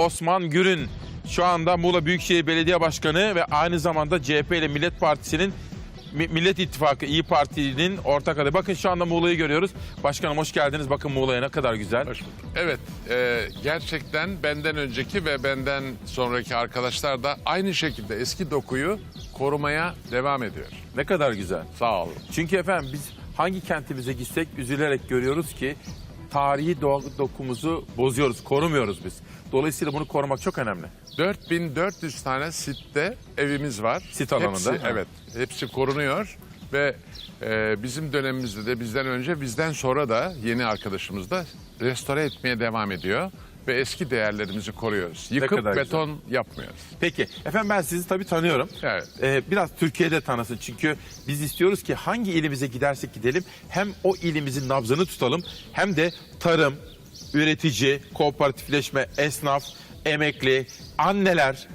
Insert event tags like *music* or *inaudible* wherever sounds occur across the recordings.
Osman Gürün şu anda Muğla Büyükşehir Belediye Başkanı ve aynı zamanda CHP ile Millet Partisi'nin Mi- Millet İttifakı İyi Parti'nin ortak adayı. Bakın şu anda Muğla'yı görüyoruz. Başkanım hoş geldiniz. Bakın Muğla'ya ne kadar güzel. Hoş bulduk. Evet, e, gerçekten benden önceki ve benden sonraki arkadaşlar da aynı şekilde eski dokuyu korumaya devam ediyor. Ne kadar güzel. Sağ olun. Çünkü efendim biz hangi kentimize gitsek üzülerek görüyoruz ki tarihi do- dokumuzu bozuyoruz, korumuyoruz biz. Dolayısıyla bunu korumak çok önemli. 4400 tane sitte evimiz var. Sit alanında, Hepsi, ha. evet, hepsi korunuyor ve e, bizim dönemimizde de bizden önce bizden sonra da yeni arkadaşımız da restore etmeye devam ediyor ve eski değerlerimizi koruyoruz. Yıkıp kadar güzel. beton yapmıyoruz. Peki efendim ben sizi tabii tanıyorum. Evet. Ee, biraz Türkiye'de tanısın çünkü biz istiyoruz ki hangi ilimize gidersek gidelim hem o ilimizin nabzını tutalım hem de tarım, üretici, kooperatifleşme, esnaf, emekli, anneler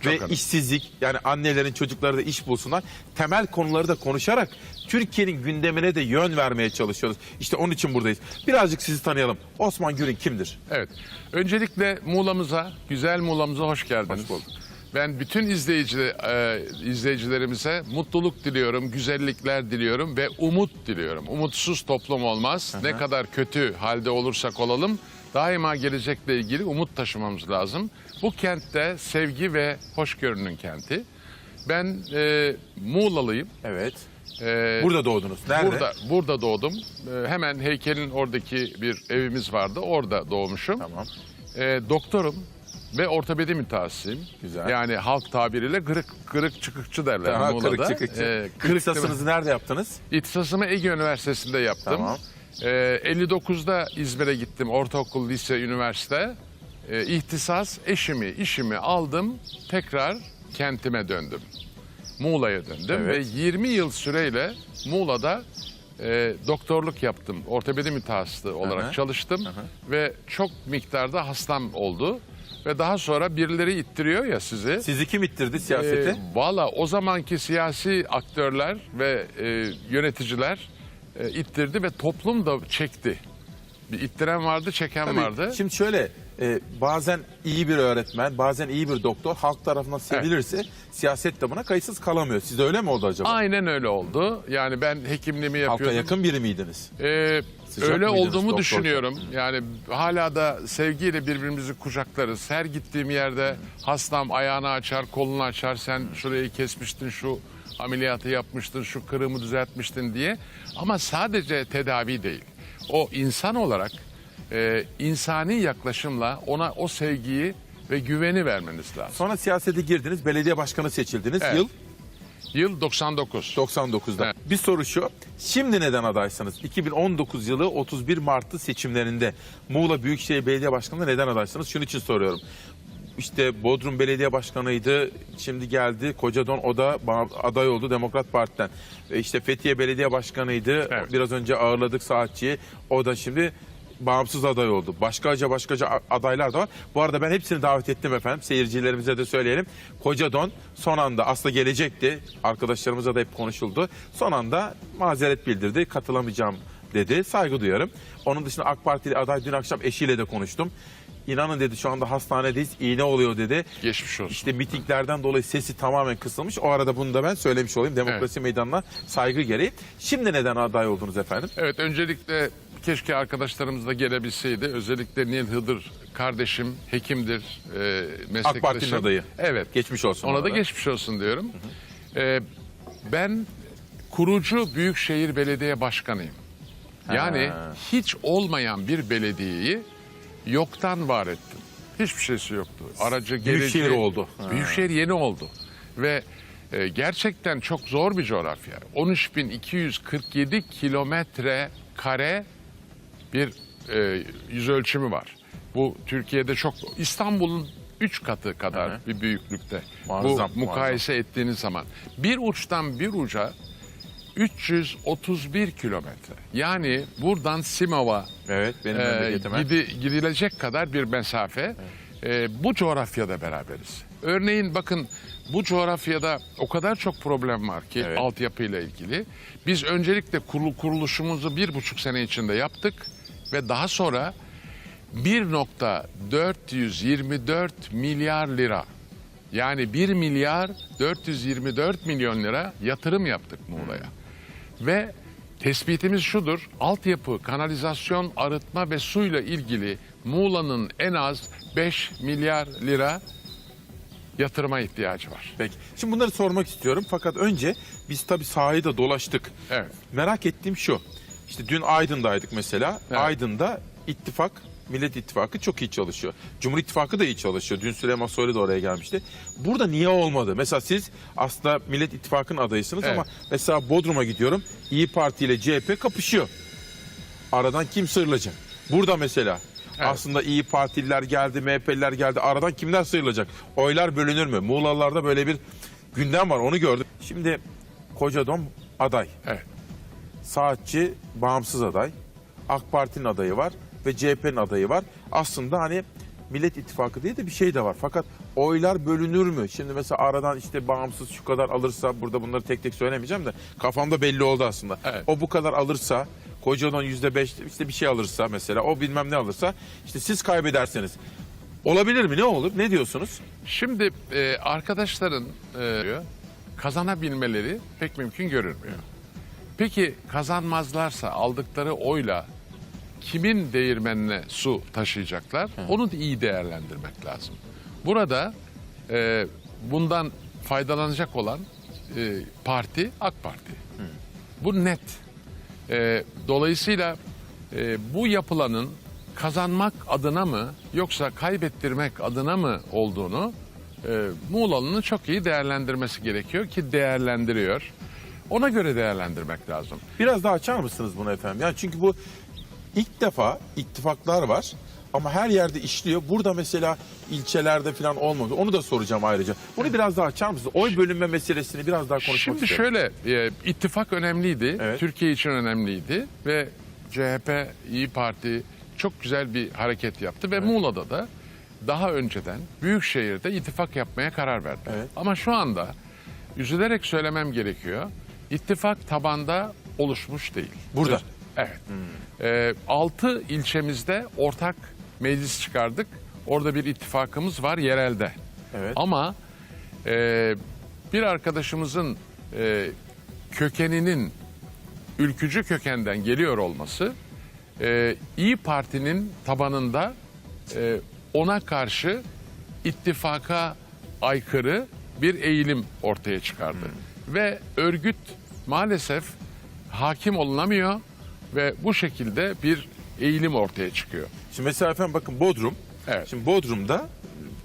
Çok ve önemli. işsizlik yani annelerin çocukları da iş bulsunlar. Temel konuları da konuşarak Türkiye'nin gündemine de yön vermeye çalışıyoruz. İşte onun için buradayız. Birazcık sizi tanıyalım. Osman Gürün kimdir? Evet. Öncelikle Muğla'mıza, güzel Muğla'mıza hoş geldiniz. Hoş bulduk. Ben bütün izleyici, e, izleyicilerimize mutluluk diliyorum, güzellikler diliyorum ve umut diliyorum. Umutsuz toplum olmaz. Ne kadar kötü halde olursak olalım daima gelecekle ilgili umut taşımamız lazım. Bu kentte sevgi ve hoşgörünün kenti. Ben e, Muğla'lıyım. Evet. E, Burada doğdunuz. Nerede? Burada, burada doğdum. E, hemen heykelin oradaki bir evimiz vardı. Orada doğmuşum. Tamam. E, doktorum ve ortopedi mütehassısıyım. Güzel. Yani halk tabiriyle kırık kırık çıkıkçı derler Aha, Muğla'da. kırık çıkıkçı. E, İlk kırık sasınızı nerede yaptınız? İhtisasımı Ege Üniversitesi'nde yaptım. Tamam. E, 59'da İzmir'e gittim. Ortaokul, lise, üniversite. E, ihtisas eşimi, işimi aldım. Tekrar kentime döndüm. Muğla'ya döndüm Evet. ve 20 yıl süreyle Muğla'da e, doktorluk yaptım. Ortopedi mütehassısı olarak Aha. çalıştım ve çok miktarda hastam oldu. Ve daha sonra birileri ittiriyor ya sizi. Sizi kim ittirdi siyasete? E, Valla o zamanki siyasi aktörler ve e, yöneticiler e, ittirdi ve toplum da çekti. Bir ittiren vardı, çeken Tabii, vardı. Şimdi şöyle e, bazen iyi bir öğretmen, bazen iyi bir doktor halk tarafından sevilirse siyaset de buna kayıtsız kalamıyor. Sizde öyle mi oldu acaba? Aynen öyle oldu. Yani ben hekimliğimi Halka yapıyordum. yakın biri miydiniz? Ee, Sıcak öyle mıydınız olduğumu doktor? düşünüyorum. Yani hala da sevgiyle birbirimizi kucaklarız. Her gittiğim yerde hastam ayağını açar, kolunu açar. Sen şurayı kesmiştin, şu ameliyatı yapmıştın, şu kırığımı düzeltmiştin diye. Ama sadece tedavi değil. O insan olarak e, insani yaklaşımla ona o sevgiyi ve güveni vermeniz lazım. Sonra siyasete girdiniz, belediye başkanı seçildiniz. Evet. Yıl Yıl 99. 99'da. Evet. Bir soru şu. Şimdi neden adaysınız? 2019 yılı 31 Mart'ı seçimlerinde Muğla Büyükşehir Belediye Başkanı'na neden adaysınız? Şunun için soruyorum. İşte Bodrum Belediye Başkanı'ydı. Şimdi geldi Kocadon o da aday oldu Demokrat Parti'den. Ve işte Fethiye Belediye Başkanı'ydı. Evet. Biraz önce ağırladık saatçiyi. O da şimdi bağımsız aday oldu. Başkaca başkaca adaylar da var. Bu arada ben hepsini davet ettim efendim. Seyircilerimize de söyleyelim. Kocadon son anda aslında gelecekti. Arkadaşlarımıza da hep konuşuldu. Son anda mazeret bildirdi. Katılamayacağım dedi. Saygı duyuyorum. Onun dışında AK Partili aday dün akşam eşiyle de konuştum. İnanın dedi şu anda hastanedeyiz. İğne oluyor dedi. Geçmiş olsun. İşte mitinglerden dolayı sesi tamamen kısılmış. O arada bunu da ben söylemiş olayım. Demokrasi meydanına saygı gereği. Şimdi neden aday oldunuz efendim? Evet öncelikle keşke arkadaşlarımız da gelebilseydi. Özellikle Nil Hıdır kardeşim hekimdir, e, meslektaşım. AK Parti'nin adayı. Evet. Geçmiş olsun. Ona da geçmiş olsun diyorum. E, ben kurucu Büyükşehir Belediye Başkanıyım. Yani Ha. hiç olmayan bir belediyeyi yoktan var ettim. Hiçbir şeysi yoktu. Aracı gereci. Büyükşehir oldu. Ha. Büyükşehir yeni oldu. Ve e, gerçekten çok zor bir coğrafya. 13.247 kilometre kare bir e, yüz ölçümü var. Bu Türkiye'de çok İstanbul'un 3 katı kadar Hı hı. bir büyüklükte. Muazzam, Bu mukayese ettiğiniz zaman bir uçtan bir uca 331 kilometre. Yani buradan Simav'a Evet benim e, gidi- gidilecek kadar bir mesafe. E, bu coğrafyada beraberiz. Örneğin bakın bu coğrafyada o kadar çok problem var ki Evet. altyapıyla ilgili. Biz öncelikle kurulu, kuruluşumuzu bir buçuk sene içinde yaptık ve daha sonra 1.424 milyar lira. Yani 1 milyar 424 milyon lira yatırım yaptık Muğla'ya. Ve tespitimiz şudur. Altyapı, kanalizasyon, arıtma ve suyla ilgili Muğla'nın en az 5 milyar lira yatırıma ihtiyacı var. Peki. Şimdi bunları sormak istiyorum fakat önce biz tabii sahayı da dolaştık. Evet. Merak ettiğim şu. İşte dün Aydın'daydık mesela. Evet. Aydın'da ittifak, Millet İttifakı çok iyi çalışıyor. Cumhur İttifakı da iyi çalışıyor. Dün Süleyman Soylu da oraya gelmişti. Burada niye olmadı? Mesela siz aslında Millet İttifakı'nın adayısınız Evet. ama mesela Bodrum'a gidiyorum. İyi Parti ile CHP kapışıyor. Aradan kim sıyrılacak? Burada mesela Evet. aslında İyi Partililer geldi, MHP'liler geldi. Aradan kimler sıyrılacak? Oylar bölünür mü? Muğlalılarda böyle bir gündem var. Onu gördüm. Şimdi Kocadon aday. Evet. Saatçi bağımsız aday. AK Parti'nin adayı var ve CHP'nin adayı var. Aslında hani Millet İttifakı diye de bir şey de var. Fakat oylar bölünür mü? Şimdi mesela aradan işte bağımsız şu kadar alırsa burada bunları tek tek söylemeyeceğim de kafamda belli oldu aslında. Evet. O bu kadar alırsa Kocadon yüzde beş işte bir şey alırsa mesela o bilmem ne alırsa işte siz kaybederseniz olabilir mi? Ne olur? Ne diyorsunuz? Şimdi e, arkadaşların e, kazanabilmeleri pek mümkün görünmüyor. Peki kazanmazlarsa aldıkları oyla kimin değirmenine su taşıyacaklar? Onu da iyi değerlendirmek lazım. Burada e, bundan faydalanacak olan e, parti AK Parti. Bu net. E, dolayısıyla e, bu yapılanın kazanmak adına mı yoksa kaybettirmek adına mı olduğunu e, Muğla'nın çok iyi değerlendirmesi gerekiyor ki değerlendiriyor. Ona göre değerlendirmek lazım. Biraz daha açar mısınız bunu efendim? Yani çünkü bu ilk defa ittifaklar var ama her yerde işliyor. Burada mesela ilçelerde falan olmadı. Onu da soracağım ayrıca. Bunu biraz daha açar mısınız? Oy bölünme meselesini biraz daha konuşmak Şimdi istiyorum. şöyle e, ittifak önemliydi. Evet. Türkiye için önemliydi ve CHP, İyi Parti çok güzel bir hareket yaptı ve Muğla'da da daha önceden Büyükşehir'de ittifak yapmaya karar verdi. Evet. Ama şu anda üzülerek söylemem gerekiyor. İttifak tabanda oluşmuş değil. Burada. Evet. E, altı ilçemizde ortak meclis çıkardık. Orada bir ittifakımız var yerelde. Evet. Ama e, bir arkadaşımızın e, kökeninin ülkücü kökenden geliyor olması e, İyi Parti'nin tabanında e, ona karşı ittifaka aykırı bir eğilim ortaya çıkardı. Ve örgüt maalesef hakim olunamıyor ve bu şekilde bir eğilim ortaya çıkıyor. Şimdi mesela efendim bakın Bodrum. Evet. Şimdi Bodrum'da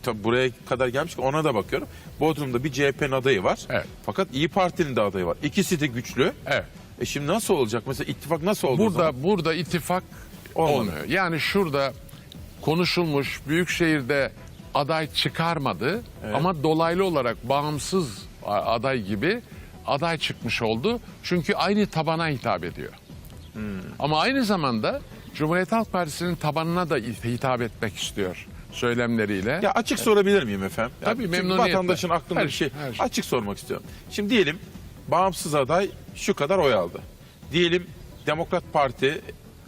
tabii buraya kadar gelmiş ki ona da bakıyorum. Bodrum'da bir CHP'nin adayı var. Evet. Fakat İyi Parti'nin de adayı var. İkisi de güçlü. Evet. E şimdi nasıl olacak? Mesela ittifak nasıl oldu? o zaman? Burada burada ittifak Olmadı. olmuyor. Yani şurada konuşulmuş Büyükşehir'de aday çıkarmadı ama dolaylı olarak bağımsız aday gibi aday çıkmış oldu. Çünkü aynı tabana hitap ediyor. Hmm. Ama aynı zamanda Cumhuriyet Halk Partisi'nin tabanına da hitap etmek istiyor söylemleriyle. Ya açık sorabilir miyim efendim? Ya Tabii, memnuniyetle. Vatandaşın aklında Her bir şey, şey, şey. açık sormak istiyorum. Şimdi diyelim bağımsız aday şu kadar oy aldı. Diyelim Demokrat Parti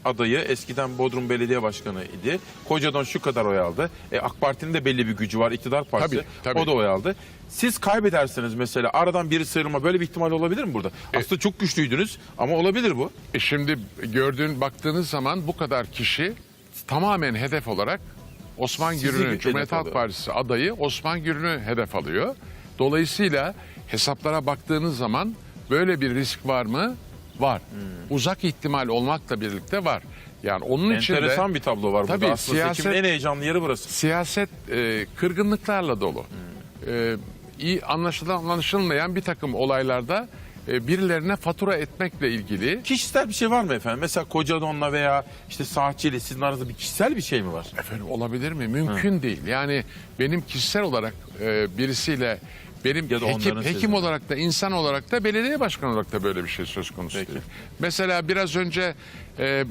adayı eskiden Bodrum Belediye Başkanı idi. Kocadon şu kadar oy aldı. E, AK Parti'nin de belli bir gücü var. iktidar partisi. Tabii, tabii. O da oy aldı. Siz kaybederseniz mesela aradan biri sıyrılma böyle bir ihtimal olabilir mi burada? Aslında çok güçlüydünüz ama olabilir bu. E şimdi gördüğün baktığınız zaman bu kadar kişi tamamen hedef olarak Osman Sizi Gürün'ü Cumhuriyet Halk. Partisi adayı Osman Gürün'ü hedef alıyor. Dolayısıyla hesaplara baktığınız zaman böyle bir risk var mı? Var. Uzak ihtimal olmakla birlikte var. Yani onun için de Enteresan bir tablo var Tabii, burada. Aslında siyaset- seçimin en heyecanlı yeri burası. siyaset e, kırgınlıklarla dolu. E, iyi anlaşılan anlaşılmayan bir takım olaylarda e, birilerine fatura etmekle ilgili Kişisel bir şey var mı efendim? Mesela Kocadon'la veya işte Saatçi'yle sizin aranızda bir kişisel bir şey mi var? Efendim olabilir mi? Mümkün değil. Yani benim kişisel olarak e, birisiyle benim Ya da hekim, hekim olarak da insan olarak da belediye başkanı olarak da böyle bir şey söz konusu Peki. değil. Mesela biraz önce e,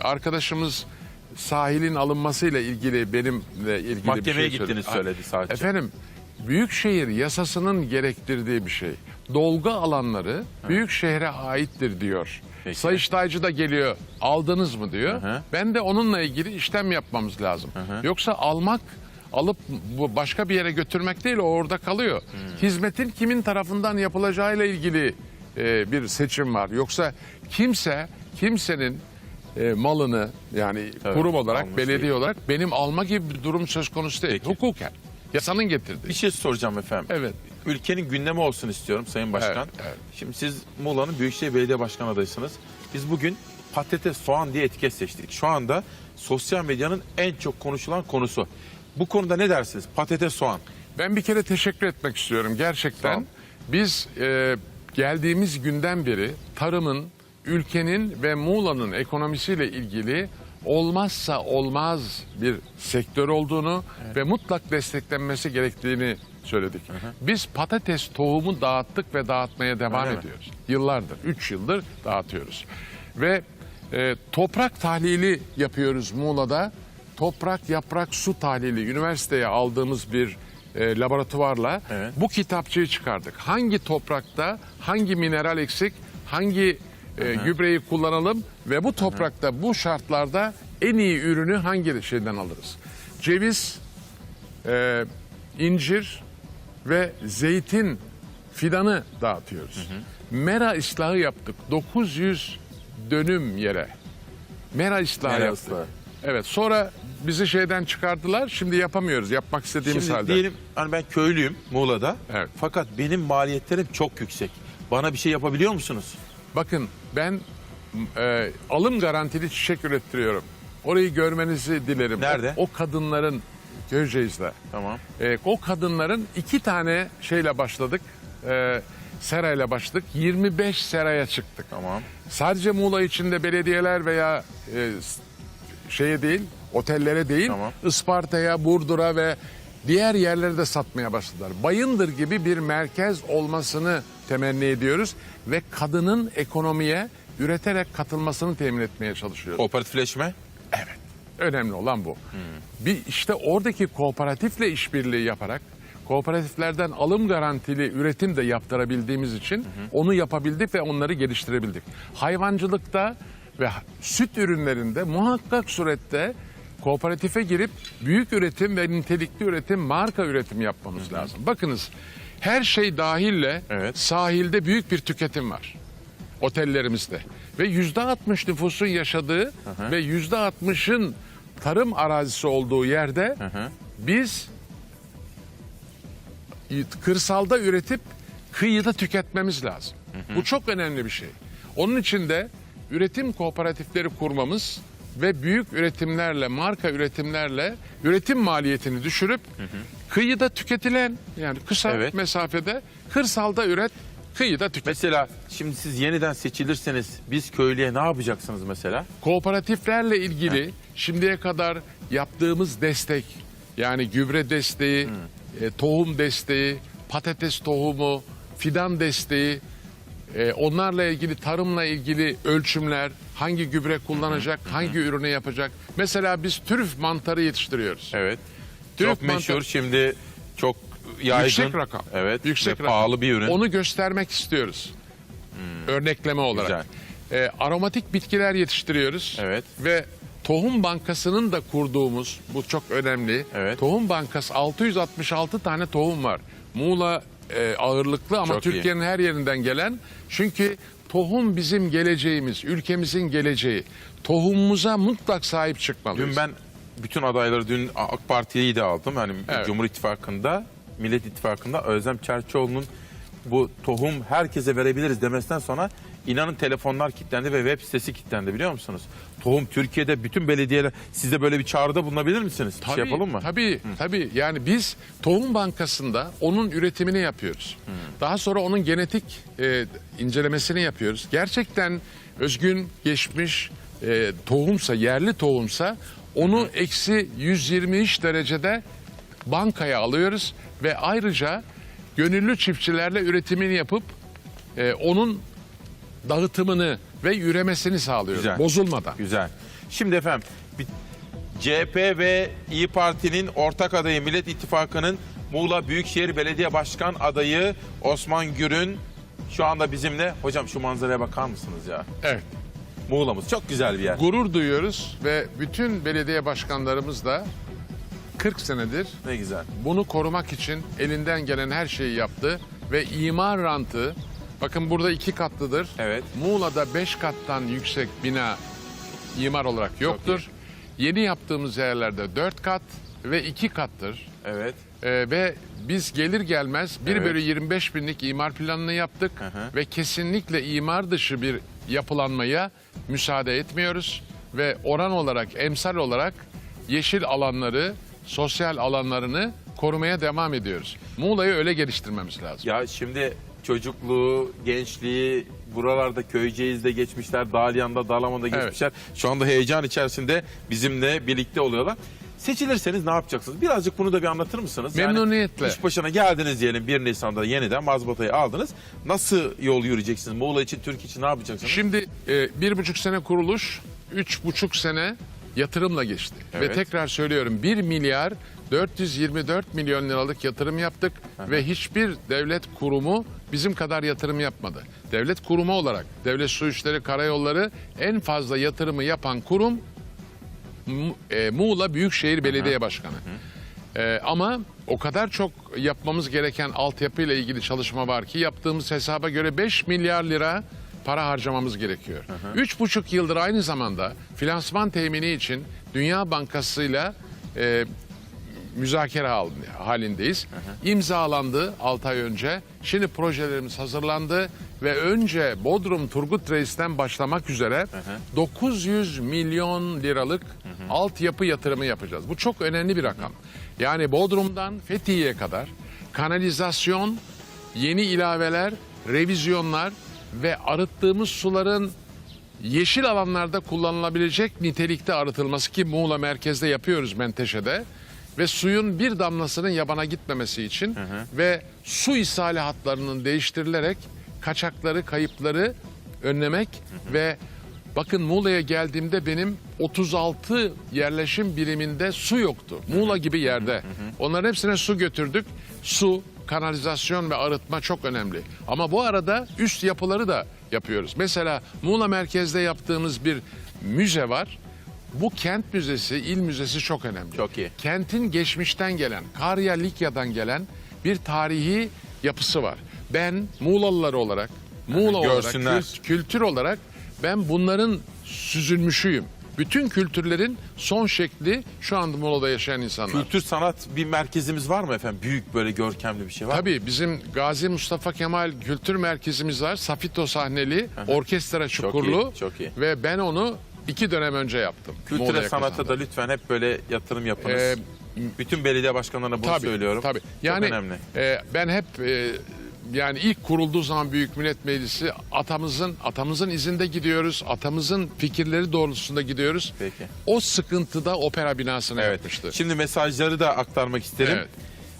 arkadaşımız sahilin alınmasıyla ilgili benimle ilgili bir Mahkemeye şey gittiniz söyledi. söyledi Saatçi. Efendim Büyükşehir yasasının gerektirdiği bir şey. Dolgu alanları büyük şehre aittir diyor. Peki. Sayıştaycı da geliyor aldınız mı diyor. Hı hı. Ben de onunla ilgili işlem yapmamız lazım. hı. Yoksa almak alıp bu başka bir yere götürmek değil o orada kalıyor. Hizmetin kimin tarafından yapılacağıyla ilgili e, bir seçim var. Yoksa kimse kimsenin e, malını yani Tabii, kurum olarak belediye değil. olarak benim alma gibi bir durum söz konusu değil. Peki. Hukuken. Yasanın getirdiği. Bir şey soracağım efendim. Evet. Ülkenin gündemi olsun istiyorum Sayın Başkan. Evet, evet. Şimdi siz Muğla'nın Büyükşehir Belediye Başkanı adaysınız. Biz bugün patates, soğan diye etiket seçtik. Şu anda sosyal medyanın en çok konuşulan konusu. Bu konuda ne dersiniz? Patates, soğan. Ben bir kere teşekkür etmek istiyorum gerçekten. Biz e, geldiğimiz günden beri tarımın, ülkenin ve Muğla'nın ekonomisiyle ilgili olmazsa olmaz bir sektör olduğunu ve mutlak desteklenmesi gerektiğini söyledik. Biz patates tohumu dağıttık ve dağıtmaya devam Öyle mi? ediyoruz. Yıllardır, 3 yıldır dağıtıyoruz. Ve e, toprak tahlili yapıyoruz Muğla'da. Toprak, yaprak, su tahlili üniversiteye aldığımız bir e, laboratuvarla Evet. bu kitapçığı çıkardık. Hangi toprakta hangi mineral eksik, hangi e, gübreyi kullanalım ve bu toprakta bu şartlarda en iyi ürünü hangi şeyden alırız? Ceviz, e, incir ve zeytin fidanı dağıtıyoruz. Mera ıslahı yaptık. 900 dönüm yere. Mera ıslahı Mera yaptık. ıslahı. Evet sonra bizi şeyden çıkardılar. Şimdi yapamıyoruz yapmak istediğimiz Şimdi halde. diyelim hani ben köylüyüm Muğla'da. Evet. Fakat benim maliyetlerim çok yüksek. Bana bir şey yapabiliyor musunuz? Bakın ben e, alım garantili çiçek ürettiriyorum. Orayı görmenizi dilerim. Nerede? O, o kadınların Köyceğiz'de. Tamam. E, o kadınların iki tane şeyle başladık. E, serayla başladık. 25 seraya çıktık. Tamam. Sadece Muğla içinde belediyeler veya e, şeye değil, otellere değil, Tamam. Isparta'ya, Burdur'a ve diğer yerlere de satmaya başladılar. Bayındır gibi bir merkez olmasını temenni ediyoruz ve kadının ekonomiye üreterek katılmasını temin etmeye çalışıyoruz. Kooperatifleşme. Evet. Önemli olan bu. Bir işte oradaki kooperatifle işbirliği yaparak kooperatiflerden alım garantili üretim de yaptırabildiğimiz için onu yapabildik ve onları geliştirebildik. Hayvancılıkta ve süt ürünlerinde muhakkak surette kooperatife girip büyük üretim ve nitelikli üretim, marka üretim yapmamız lazım. Bakınız her şey dahille Evet. sahilde büyük bir tüketim var otellerimizde. Ve yüzde altmış nüfusun yaşadığı ve yüzde altmışın tarım arazisi olduğu yerde hı. biz kırsalda üretip kıyıda tüketmemiz lazım. Bu çok önemli bir şey. Onun için de üretim kooperatifleri kurmamız ve büyük üretimlerle, marka üretimlerle üretim maliyetini düşürüp kıyıda tüketilen yani kısa Evet. mesafede kırsalda üret, kıyıda tüket. Mesela şimdi siz yeniden seçilirseniz biz köylüye ne yapacaksınız mesela? Kooperatiflerle ilgili şimdiye kadar yaptığımız destek yani gübre desteği, e, tohum desteği, patates tohumu, fidan desteği, e, onlarla ilgili tarımla ilgili ölçümler, hangi gübre kullanacak, hangi ürünü yapacak. Mesela biz trüf mantarı yetiştiriyoruz. Evet. Türk çok meşhur mantar- şimdi çok yaygın. Yüksek rakam. Evet. Yüksek ve rakam. pahalı bir ürün. Onu göstermek istiyoruz. Örnekleme olarak. E, aromatik bitkiler yetiştiriyoruz. Evet. Ve Tohum Bankası'nın da kurduğumuz, bu çok önemli. Evet. Tohum Bankası 666 tane tohum var. Muğla e, ağırlıklı ama Çok iyi. Türkiye'nin her yerinden gelen. Çünkü tohum bizim geleceğimiz, ülkemizin geleceği. Tohumumuza mutlak sahip çıkmalıyız. Dün ben bütün adayları dün AK Parti'yi de aldım. Yani Evet. Cumhur İttifakı'nda, Millet İttifakı'nda Özlem Çerçioğlu'nun bu tohum herkese verebiliriz demesinden sonra inanın telefonlar kilitlendi ve web sitesi kilitlendi biliyor musunuz? Tohum Türkiye'de bütün belediyeler size böyle bir çağrıda bulunabilir misiniz? Bir şey yapalım mı? Tabii, tabii. Yani biz Tohum Bankası'nda onun üretimini yapıyoruz. Daha sonra onun genetik e, incelemesini yapıyoruz. Gerçekten özgün geçmiş e, tohumsa, yerli tohumsa onu eksi 123 derecede bankaya alıyoruz ve ayrıca gönüllü çiftçilerle üretimini yapıp e, onun dağıtımını ve üremesini sağlıyoruz. Güzel. Bozulmadan. Güzel. Şimdi efendim bir- CHP ve İyi Parti'nin ortak adayı Millet İttifakı'nın Muğla Büyükşehir Belediye Başkan adayı Osman Gür'ün Şu anda bizimle hocam şu manzaraya bakar mısınız ya? Evet. Muğla'mız çok güzel bir yer. Gurur duyuyoruz ve bütün belediye başkanlarımız da 40 senedir Ne güzel. bunu korumak için elinden gelen her şeyi yaptı ve imar rantı bakın burada iki katlıdır. Evet. Muğla'da beş kattan yüksek bina imar olarak yoktur. Yeni yaptığımız yerlerde dört kat ve iki kattır. Evet. Ee, ve biz gelir gelmez 1 Evet. bölü 25 binlik imar planını yaptık hı. ve kesinlikle imar dışı bir yapılanmaya müsaade etmiyoruz ve oran olarak emsal olarak yeşil alanları sosyal alanlarını korumaya devam ediyoruz. Muğla'yı öyle geliştirmemiz lazım. Ya şimdi çocukluğu, gençliği buralarda Köyceğiz'de geçmişler, Dalyan'da, Dalaman'da Evet. geçmişler. Şu anda heyecan içerisinde bizimle birlikte oluyorlar. Seçilirseniz ne yapacaksınız? Birazcık bunu da bir anlatır mısınız? Memnuniyetle. iş başına geldiniz diyelim 1 Nisan'da yeniden mazbatayı aldınız. Nasıl yol yürüyeceksiniz? Muğla için, Türk için ne yapacaksınız? Şimdi e, bir buçuk sene kuruluş, üç buçuk sene yatırımla geçti. Evet. Ve tekrar söylüyorum 1 milyar 424 milyon liralık yatırım yaptık ve hiçbir devlet kurumu bizim kadar yatırım yapmadı. Devlet kurumu olarak Devlet Su İşleri Karayolları en fazla yatırımı yapan kurum e, Muğla Büyükşehir Belediye Başkanı. E, ama o kadar çok yapmamız gereken altyapıyla ilgili çalışma var ki yaptığımız hesaba göre 5 milyar lira para harcamamız gerekiyor. Üç buçuk yıldır aynı zamanda finansman temini için Dünya Bankası'yla e, müzakere halinde- halindeyiz. İmzalandı 6 ay önce. Şimdi projelerimiz hazırlandı ve önce Bodrum Turgut Reis'ten başlamak üzere 900 milyon liralık altyapı yatırımı yapacağız. Bu çok önemli bir rakam. Yani Bodrum'dan Fethiye'ye kadar kanalizasyon, yeni ilaveler, revizyonlar ve arıttığımız suların yeşil alanlarda kullanılabilecek nitelikte arıtılması ki Muğla merkezde yapıyoruz Menteşe'de ve suyun bir damlasının yabana gitmemesi için ve su ishali hatlarının değiştirilerek kaçakları, kayıpları önlemek ve bakın Muğla'ya geldiğimde benim 36 yerleşim biriminde su yoktu. Muğla gibi yerde. Onların hepsine su götürdük. Su, kanalizasyon ve arıtma çok önemli. Ama bu arada üst yapıları da yapıyoruz. Mesela Muğla merkezde yaptığımız bir müze var. Bu kent müzesi, il müzesi çok önemli. Çok iyi. Kentin geçmişten gelen, Karya Likya'dan gelen bir tarihi yapısı var. Ben Muğlalılar olarak, Muğla olarak, görsünler. kült- kültür olarak ben bunların süzülmüşüyüm. Bütün kültürlerin son şekli şu anda Muğla'da yaşayan insanlar. Kültür sanat bir merkezimiz var mı efendim? Büyük böyle görkemli bir şey var mı? Tabii bizim Gazi Mustafa Kemal Kültür Merkezimiz var. Safito sahneli, orkestra çukurlu. iyi, çok iyi. Ve ben onu iki dönem önce yaptım. Kültüre, sanata da lütfen hep böyle yatırım yapınız. Ee, Bütün belediye başkanlarına bunu Tabii, söylüyorum. Tabii. Çok Yani önemli. e, ben hep e, yani ilk kurulduğu zaman Büyük Millet Meclisi atamızın atamızın izinde gidiyoruz. Atamızın fikirleri doğrultusunda gidiyoruz. Peki. O sıkıntıda opera binasını Evet. yapmıştı. Şimdi mesajları da aktarmak isterim. Evet.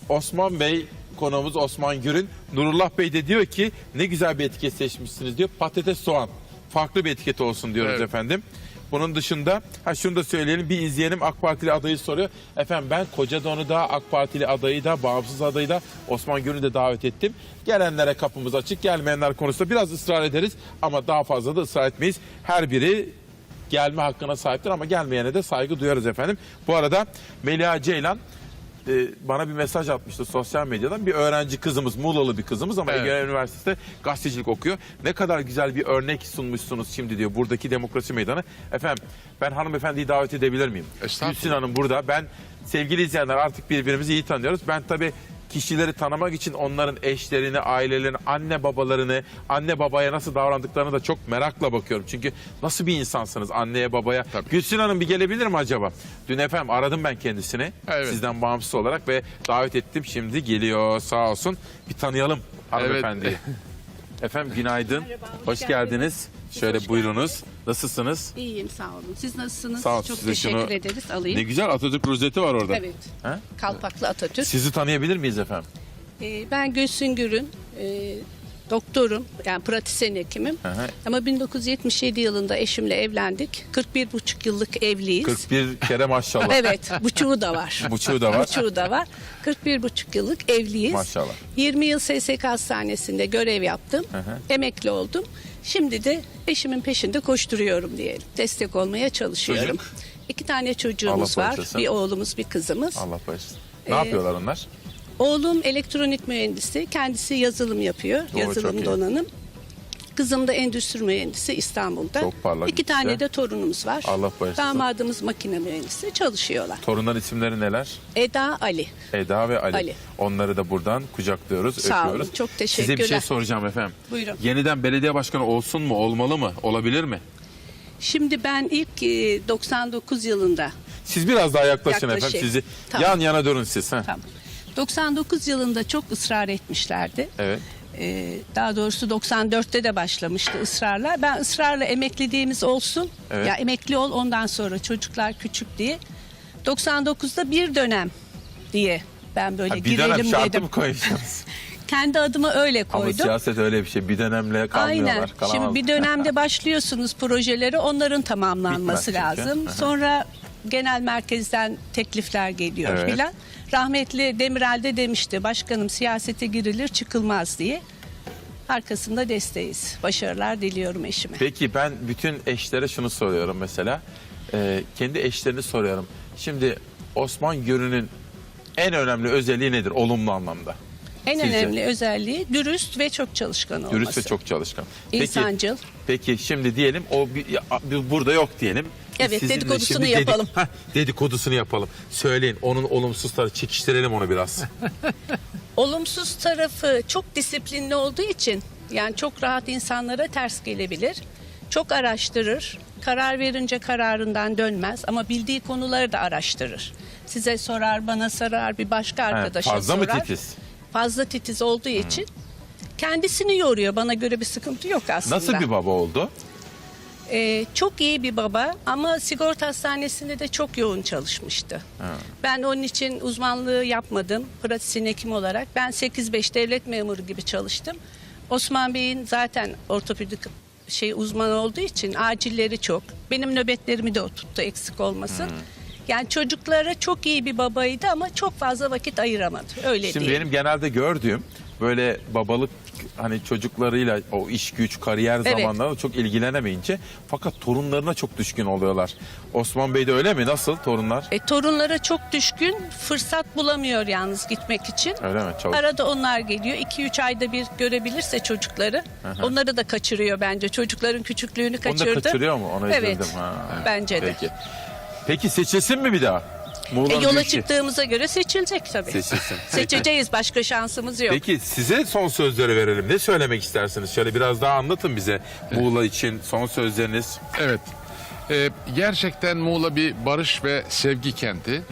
Osman Bey konuğumuz Osman Gürün. Nurullah Bey de diyor ki ne güzel bir etiket seçmişsiniz diyor. Patates soğan. Farklı bir etiket olsun diyoruz Evet. efendim. Bunun dışında ha şunu da söyleyelim bir izleyenim AK Partili adayı soruyor. Efendim ben Kocadon'u da AK Partili adayı da bağımsız adayı da Osman Gürün'ü de davet ettim. Gelenlere kapımız açık gelmeyenler konusunda biraz ısrar ederiz ama daha fazla da ısrar etmeyiz. Her biri gelme hakkına sahiptir ama gelmeyene de saygı duyarız efendim. Bu arada Melia Ceylan e, bana bir mesaj atmıştı sosyal medyadan. Bir öğrenci kızımız, Muğlalı bir kızımız ama Evet. Ege Üniversitesi'nde gazetecilik okuyor. Ne kadar güzel bir örnek sunmuşsunuz şimdi diyor buradaki demokrasi meydanı. Efendim ben hanımefendiyi davet edebilir miyim? Estağfurullah. Hanım burada. Ben sevgili izleyenler artık birbirimizi iyi tanıyoruz. Ben tabii kişileri tanımak için onların eşlerini, ailelerini, anne babalarını, anne babaya nasıl davrandıklarını da çok merakla bakıyorum. Çünkü nasıl bir insansınız anneye babaya? Tabii. Gülsün Hanım bir gelebilir mi acaba? Dün efendim aradım ben kendisini. Evet. Sizden bağımsız olarak ve davet ettim. Şimdi geliyor sağ olsun. Bir tanıyalım hanımefendiyi. *laughs* Efendim günaydın. Merhaba, hoş, hoş geldiniz. geldiniz. Şöyle hoş buyurunuz. Nasılsınız? İyiyim sağ olun. Siz nasılsınız? Sağ ol, Çok size teşekkür şunu- ederiz. Alayım. Ne güzel Atatürk rozeti var orada. Evet. Ha? Kalpaklı Atatürk. Sizi tanıyabilir miyiz efendim? Ee, ben Gülsün Gürün. Ee, doktorum. Yani pratisyen hekimim. hı. Ama 1977 yılında eşimle evlendik. 41 buçuk yıllık evliyiz. 41 kere maşallah. *laughs* Evet, *laughs* buçuğu da var. Buçuğu da var. Buçuğu da var. 41 buçuk yıllık evliyiz. Maşallah. 20 yıl SSK hastanesinde görev yaptım. hı. Emekli oldum. Şimdi de eşimin peşinde koşturuyorum diyelim. Destek olmaya çalışıyorum. Çocuk? İki tane çocuğumuz Allah var. Bir oğlumuz, bir kızımız. Allah bağışlasın. Ne Ee, yapıyorlar onlar? Oğlum elektronik mühendisi. Kendisi yazılım yapıyor. Oo, çok yazılım iyi. donanım. Kızım da endüstri mühendisi İstanbul'da. Çok parlak İki ikisi tane de. torunumuz var. Allah bağışlasın. Damadımız makine mühendisi. Çalışıyorlar. Torunların isimleri neler? Eda Ali. Eda ve Ali. Ali. Onları da buradan kucaklıyoruz, Sağ olun, öpüyoruz. çok Size bir şey teşekkürler. soracağım efendim. Buyurun. Yeniden belediye başkanı olsun mu, olmalı mı, olabilir mi? Şimdi ben ilk e, 99 yılında Siz biraz daha yaklaşın Yaklaşayım. efendim. Sizi Tamam. yan yana durun siz. heh. Tamam. 99 yılında çok ısrar etmişlerdi. Evet. Ee, daha doğrusu 94'te de başlamıştı ısrarla. Ben ısrarla emekliliğimiz olsun. Evet. Ya emekli ol ondan sonra çocuklar küçük diye. 99'da bir dönem diye ben böyle Ha, bir dönem girelim şartı dedim. mı koyacaksınız? *laughs* Kendi adıma öyle Ama koydum. siyaset öyle bir şey. Bir dönemle kalmıyorlar. Aynen. kalamaz. Şimdi bir dönemde *laughs* başlıyorsunuz projeleri onların tamamlanması Bitmez çünkü. lazım. Aha. Sonra genel merkezden teklifler geliyor Evet. filan. Rahmetli Demirel de demişti başkanım siyasete girilir çıkılmaz diye. Arkasında desteğiz. Başarılar diliyorum eşime. Peki ben bütün eşlere şunu soruyorum mesela. Ee, kendi eşlerini soruyorum. Şimdi Osman Görün'ün en önemli özelliği nedir olumlu anlamda? En sizce? önemli özelliği dürüst ve çok çalışkan olması. Dürüst ve çok çalışkan. İnsancıl. Peki şimdi diyelim o bir, ya, burada yok diyelim. Evet, Sizinle dedikodusunu şimdi dedik- yapalım. *laughs* Heh, dedikodusunu yapalım. Söyleyin onun olumsuz tarafı çekiştirelim onu biraz. *laughs* Olumsuz tarafı çok disiplinli olduğu için yani çok rahat insanlara ters gelebilir. Çok araştırır. Karar verince kararından dönmez ama bildiği konuları da araştırır. Size sorar, bana sorar, bir başka arkadaşa fazla mı sorar. titiz? Fazla titiz olduğu için kendisini yoruyor. Bana göre bir sıkıntı yok aslında. Nasıl bir baba oldu? Ee, çok iyi bir baba ama sigorta hastanesinde de çok yoğun çalışmıştı. Ben onun için uzmanlığı yapmadım pratisyen hekim olarak. Ben 8-5 devlet memuru gibi çalıştım. Osman Bey'in zaten ortopedik şey uzman olduğu için acilleri çok. Benim nöbetlerimi de o tuttu eksik olmasın. Yani çocuklara çok iyi bir babaydı ama çok fazla vakit ayıramadı. Öyle Şimdi değil. benim genelde gördüğüm böyle babalık hani çocuklarıyla o iş güç kariyer Evet. zamanlarında çok ilgilenemeyince fakat torunlarına çok düşkün oluyorlar. Osman Bey de öyle mi? Nasıl torunlar? E, torunlara çok düşkün, fırsat bulamıyor yalnız gitmek için. Öyle mi? Çalış- Arada onlar geliyor. 2-3 ayda bir görebilirse çocukları. Onları da kaçırıyor bence. Çocukların küçüklüğünü Onu kaçırdı. da kaçırıyor mu? Ona evet. üzüldüm. Ha. Bence de. Peki. Peki seçilsin mi bir daha? E, Muğla'nın yola büyük şehri- çıktığımıza göre seçilecek tabii. Seçilsin. *laughs* Seçeceğiz. Başka şansımız yok. Peki size son sözleri verelim. Ne söylemek istersiniz? Şöyle biraz daha anlatın bize Muğla için son sözleriniz. Evet. Ee, gerçekten Muğla bir barış ve sevgi kenti.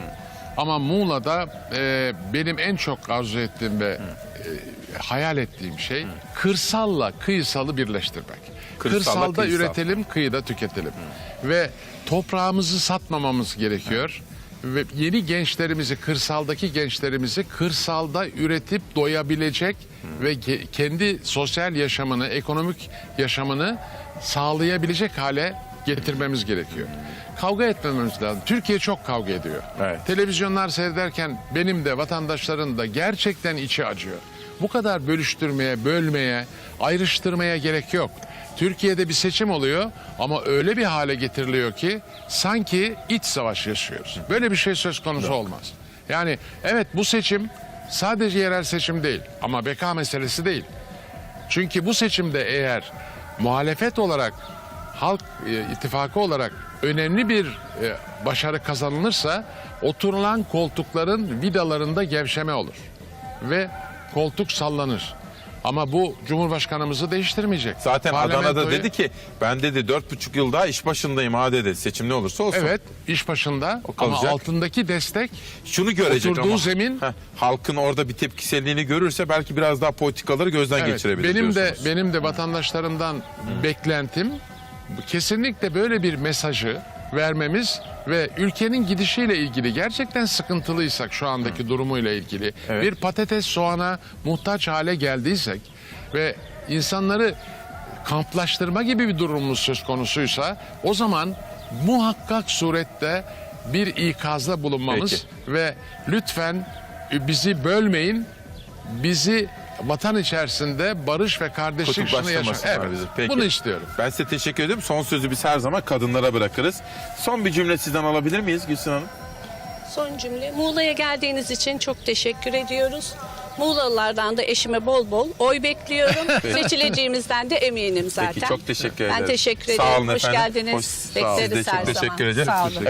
Ama Muğla'da e, benim en çok arzu ettiğim ve e, hayal ettiğim şey kırsalla kıyısalı birleştirmek. Kırsalda kıyısal. üretelim, kıyıda tüketelim. Ve toprağımızı satmamamız gerekiyor. Ve yeni gençlerimizi, kırsaldaki gençlerimizi kırsalda üretip doyabilecek ve ge- kendi sosyal yaşamını, ekonomik yaşamını sağlayabilecek hale getirmemiz gerekiyor. Kavga etmememiz lazım. Türkiye çok kavga ediyor. Evet. Televizyonlar seyrederken benim de vatandaşların da gerçekten içi acıyor. Bu kadar bölüştürmeye, bölmeye, ayrıştırmaya gerek yok. Türkiye'de bir seçim oluyor ama öyle bir hale getiriliyor ki sanki iç savaş yaşıyoruz. Böyle bir şey söz konusu olmaz. Yani evet bu seçim sadece yerel seçim değil ama beka meselesi değil. Çünkü bu seçimde eğer muhalefet olarak halk e, ittifakı olarak önemli bir e, başarı kazanılırsa oturulan koltukların vidalarında gevşeme olur ve koltuk sallanır. Ama bu Cumhurbaşkanımızı değiştirmeyecek. Zaten Adana'da dedi ki ben dedi dört buçuk yıl daha iş başındayım ha dedi. Seçim ne olursa olsun. Evet, iş başında O ama kalacak. altındaki destek Şunu görecek Oturduğu ama. zemin- Heh, halkın orada bir tepkiselliğini görürse belki biraz daha politikaları gözden Evet, geçirebilir benim de diyorsunuz. benim de vatandaşlarımdan beklentim kesinlikle böyle bir mesajı vermemiz ve ülkenin gidişiyle ilgili gerçekten sıkıntılıysak şu andaki durumuyla ilgili Evet. bir patates soğana muhtaç hale geldiysek ve insanları kamplaştırma gibi bir durumumuz söz konusuysa o zaman muhakkak surette bir ikazda bulunmamız ve lütfen bizi bölmeyin. Bizi vatan içerisinde barış ve kardeşlik şunu yaşa. Kutuplaştırmasınlar Evet, bizi. Peki. bunu istiyorum. Ben size teşekkür ediyorum. Son sözü biz her zaman kadınlara bırakırız. Son bir cümle sizden alabilir miyiz Gülsün Hanım? Son cümle. Muğla'ya geldiğiniz için çok teşekkür ediyoruz. Muğlalılardan da eşime bol bol oy bekliyorum. *laughs* Seçileceğimizden de eminim zaten. Peki çok teşekkür ederim. Ben teşekkür Sağ ederim. olun Hoş efendim. geldiniz. Hoş- sağ olun. Bekleriz her zaman. teşekkür ederiz. Sağ olun.